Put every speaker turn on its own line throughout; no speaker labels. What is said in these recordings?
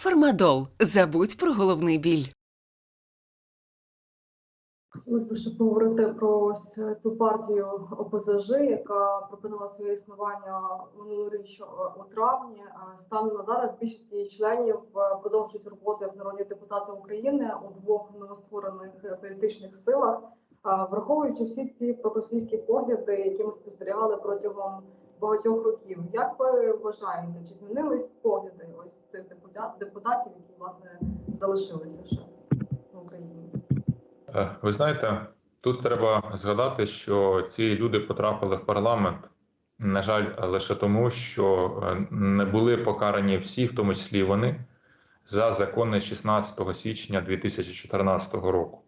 Фармадол. Забудь про головний біль.
Хотілося б ще поговорити про цю партію ОПЗЖ, яка припинила своє існування минулоріч е, у травні. Е, Станом на зараз більшість її членів е, продовжують роботу як народні депутати України у двох новостворених політичних силах, враховуючи всі ці проросійські погляди, які ми спостерігали протягом багатьох років. Як ви вважаєте, чи змінились погляди ось цих депутат- депутатів, які власне залишилися ще в Україні?
Е, Ви знаєте, тут треба згадати, що ці люди потрапили в парламент, на жаль, лише тому, що е, не були покарані всі, в тому числі вони, за закони 16 січня 2014 року.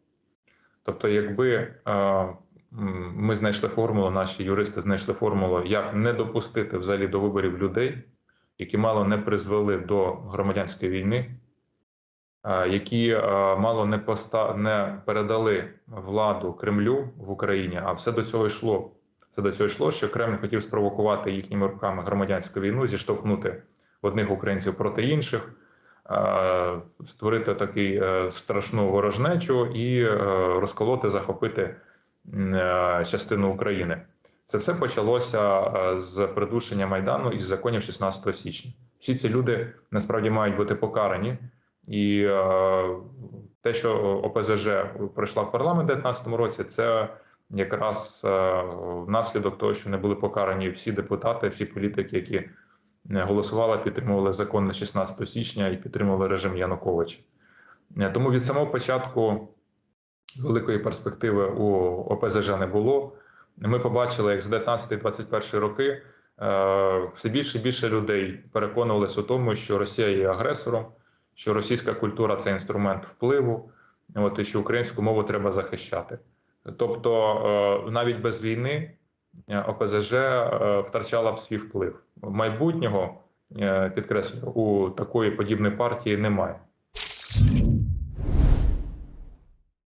Тобто, якби е, ми знайшли формулу, наші юристи знайшли формулу, як не допустити взагалі до виборів людей, які мало не призвели до громадянської війни, які мало не поста не передали владу Кремлю в Україні, а все до цього йшло. Все до цього йшло, що Кремль хотів спровокувати їхніми руками громадянську війну, зіштовхнути одних українців проти інших, створити такий е, страшну ворожнечу і е, розколоти, захопити частину України. Це все почалося е, з придушення майдану із законів 16 січня. Всі ці люди насправді мають бути покарані. І е, те, що ОПЗЖ пройшла в парламент у 2019 році, це якраз е, внаслідок того, що не були покарані всі депутати, всі політики, які е, голосували, підтримували закон на 16 січня і підтримували режим Януковича. Е, Тому від самого початку великої перспективи у ОПЗЖ не було. Ми побачили, як з 19-21 роки е, все більше і більше людей переконувалися у тому, що Росія є агресором що російська культура це інструмент впливу, от і що українську мову треба захищати. Тобто, е, навіть без війни е, ОПЗЖ втрачала б свій вплив. Майбутнього підкреслюю, у такої подібної партії немає.